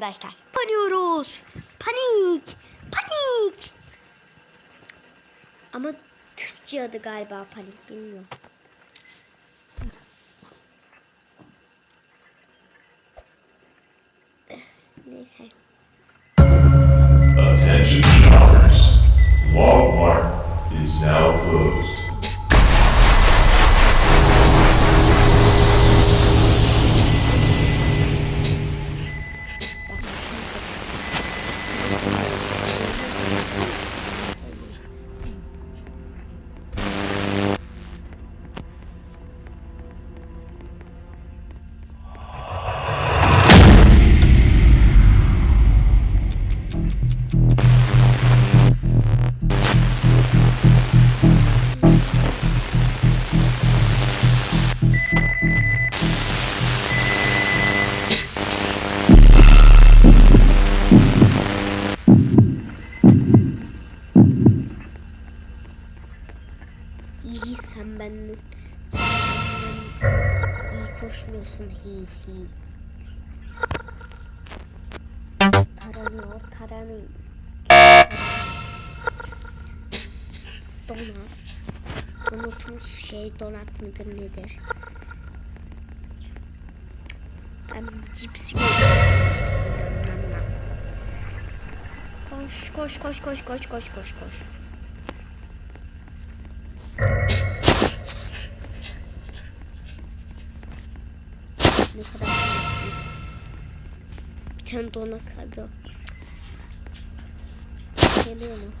Arkadaşlar panıyoruz. Panik. Panik. Ama Türkçe adı galiba panik bilmiyorum. Neyse. Attention shoppers. Walmart is now closed. Koşmuyorsun hi hi. Taranıyor, taranıyor. Donat. Unutmuş şey donat mıdır nedir? Ben cips yiyorum. Cips yiyorum. Koş koş koş koş koş koş koş koş. Tane dona kaldı. Geliyor mu?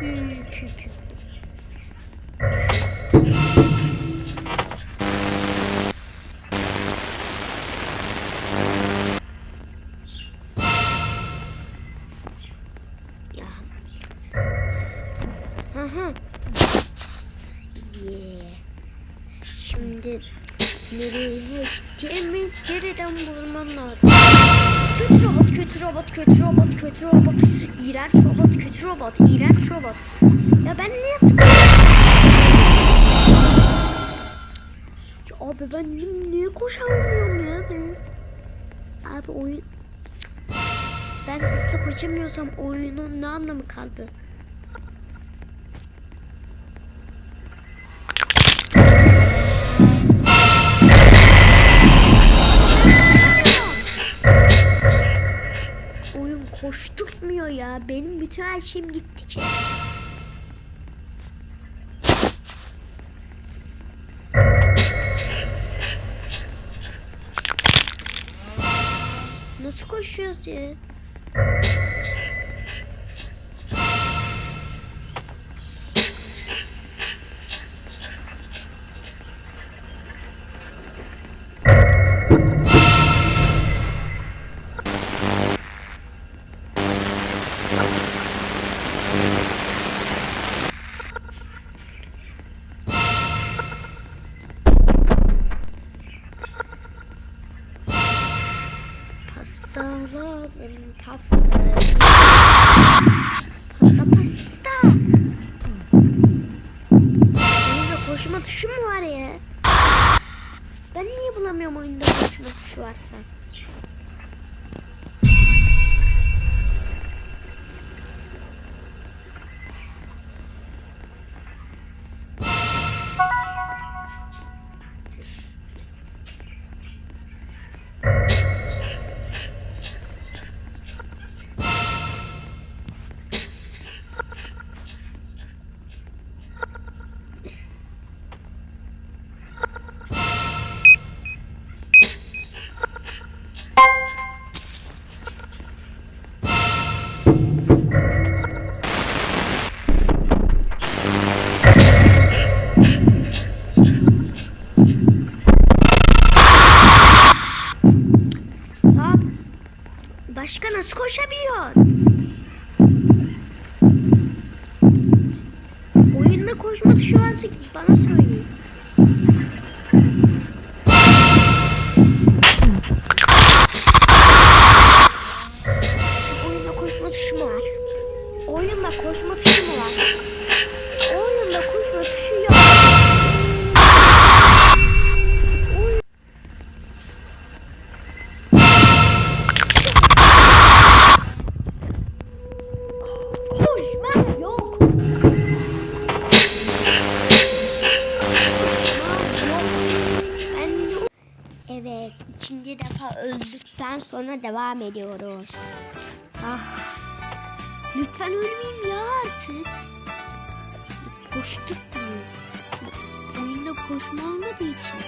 Pü pü pü. İğrenç robot, kötü robot, iğrenç robot. Ya ben niye sıkıyorum? Abi ben ni- niye koşamıyorum ya ben? Abi oyun... Ben hızlı koşamıyorsam oyunun ne anlamı kaldı? Koşturtmuyor ya. Benim bütün her şeyim gitti ki. Nasıl koşuyoruz ya? Niye bulamıyorum oyunda koşma tuşu varsa? Oyunda koşma tuşu varsa bana söyleyin. Defa öldükten sonra devam ediyoruz. Ah, lütfen ölmeyeyim ya artık. Koştuk mu? Oyunda koşma olmadığı için.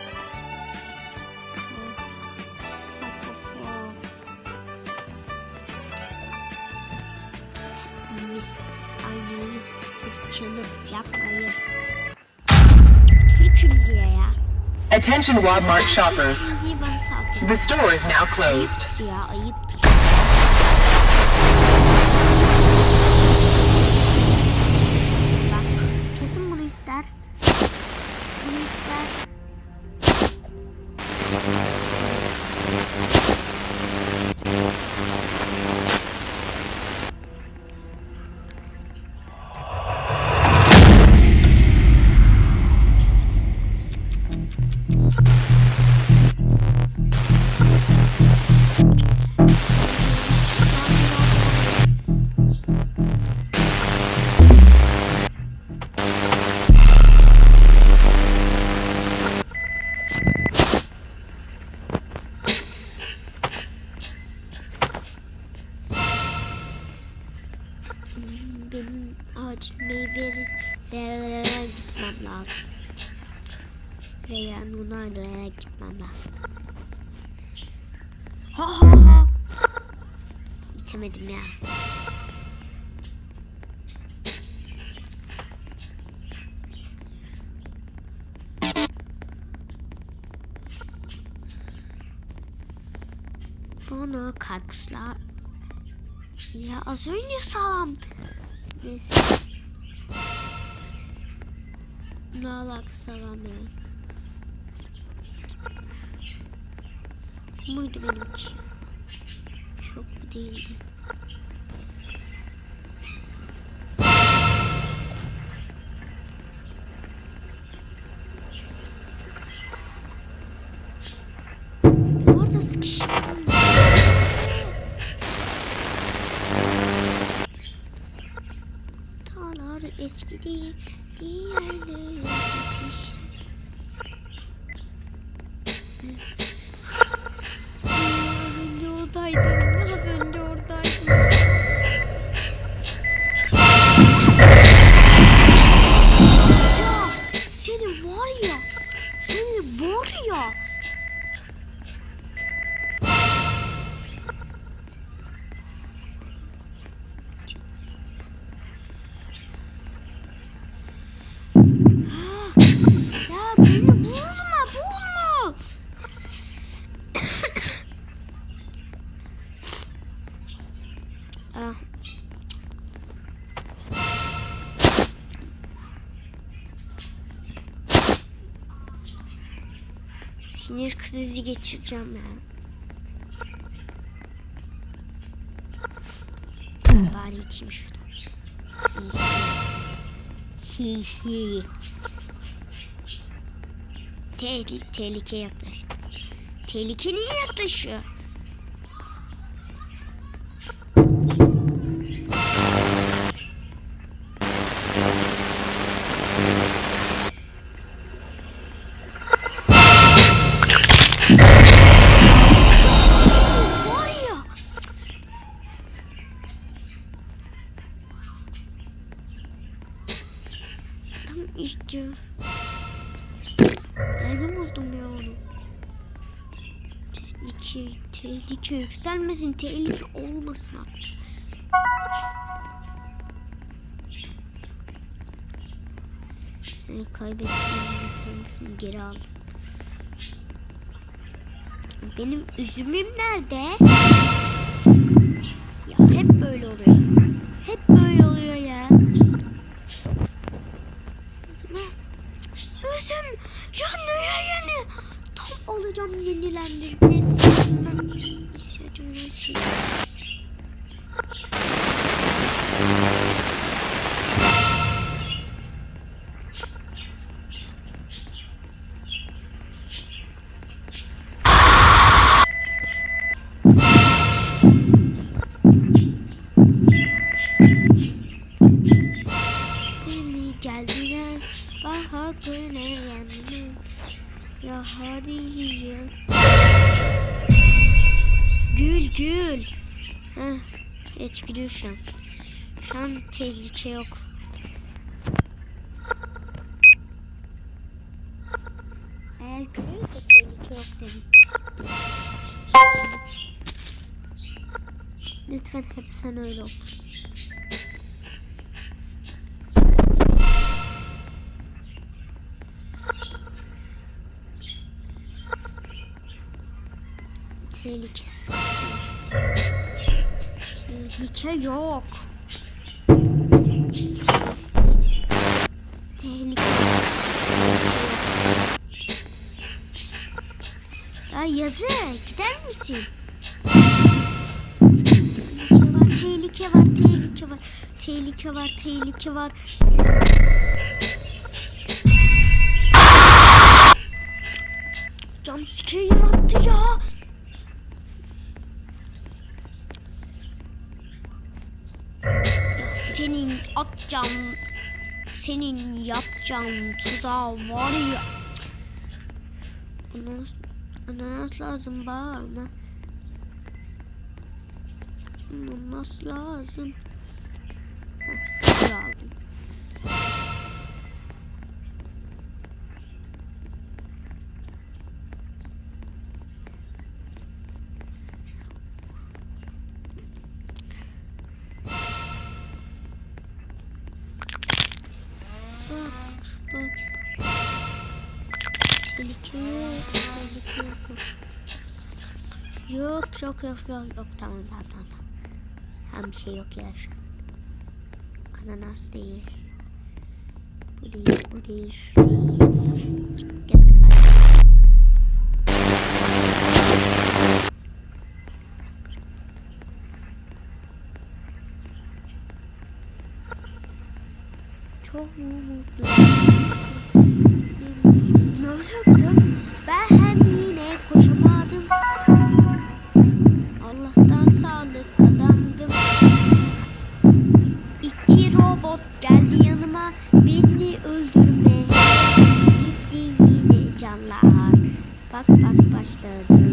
Aynıyız. Fırçalık yapmayın. Türk'üm diye ya. Attention Walmart shoppers. İyi bana saldırıyor. The store is now closed. Benim acil meyvelere gitmem lazım. Veya Nunay'la gitmem lazım. Ha ha ha. İtemedim ya. Bana karpuzla ya az önce sağlam. Neyse. Ne alakası sağlam ya. Buydu benim için. Çok değildi. Eskidi, diğerleri önce oradaydım, az önce oradaydım. Ya seni var ya, seni var. Ya Sinir krizi geçireceğim ya. Bari içeyim şunu. Hi hi. Tehlike, tehlike yaklaştı. Tehlike niye yaklaşıyor? Tehlike yükselmesin, tehlike olmasın artık. Yani kaybettiğim bir tanesini geri aldım. Benim üzümüm nerede? Ya hep böyle oluyor. Hep böyle oluyor ya. Üzüm. Ya ne yani? Tam alacağım yenilendim. Shit. Gül. Heh. Evet gidiyor şu an. Şu an tehlike yok. Eğer gülüyorsa tehlike yok dedim. Lütfen hep sen öyle ol. Tehlikesi. Tehlike yok. Tehlike. Ya yazı gider misin? Tehlike var, tehlike var, tehlike var, tehlike var, tehlike var. Jumpscare yarattı ya. Atacağım, senin yapacağım tuzağı var ya. Ananas, ananas lazım bana. Ananas lazım. Ha, Yok, yok, yok, yok. Tamam, tamam, tamam. Tam bir şey yok ya şu an. Ananas değil. Bu değil, bu değil, şu değil. Git kay. Çok mutluyum. Nasıl Robot geldi yanıma beni öldürmeye. Gitti yine canlar. Bak bak başladı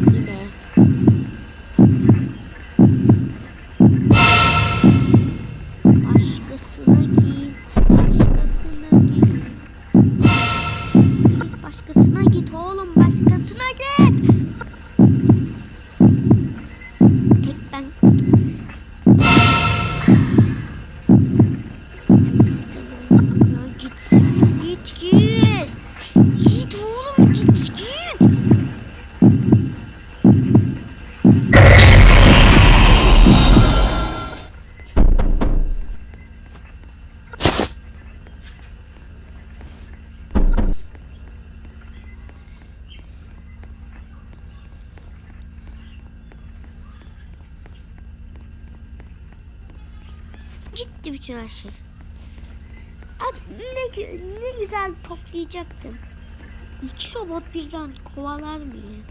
Gitti bütün her şey. Az ne, ne güzel toplayacaktım. İki robot birden kovalar ya?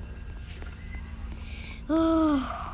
Oh.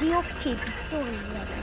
Biri yok ki. Bitti oyun zaten.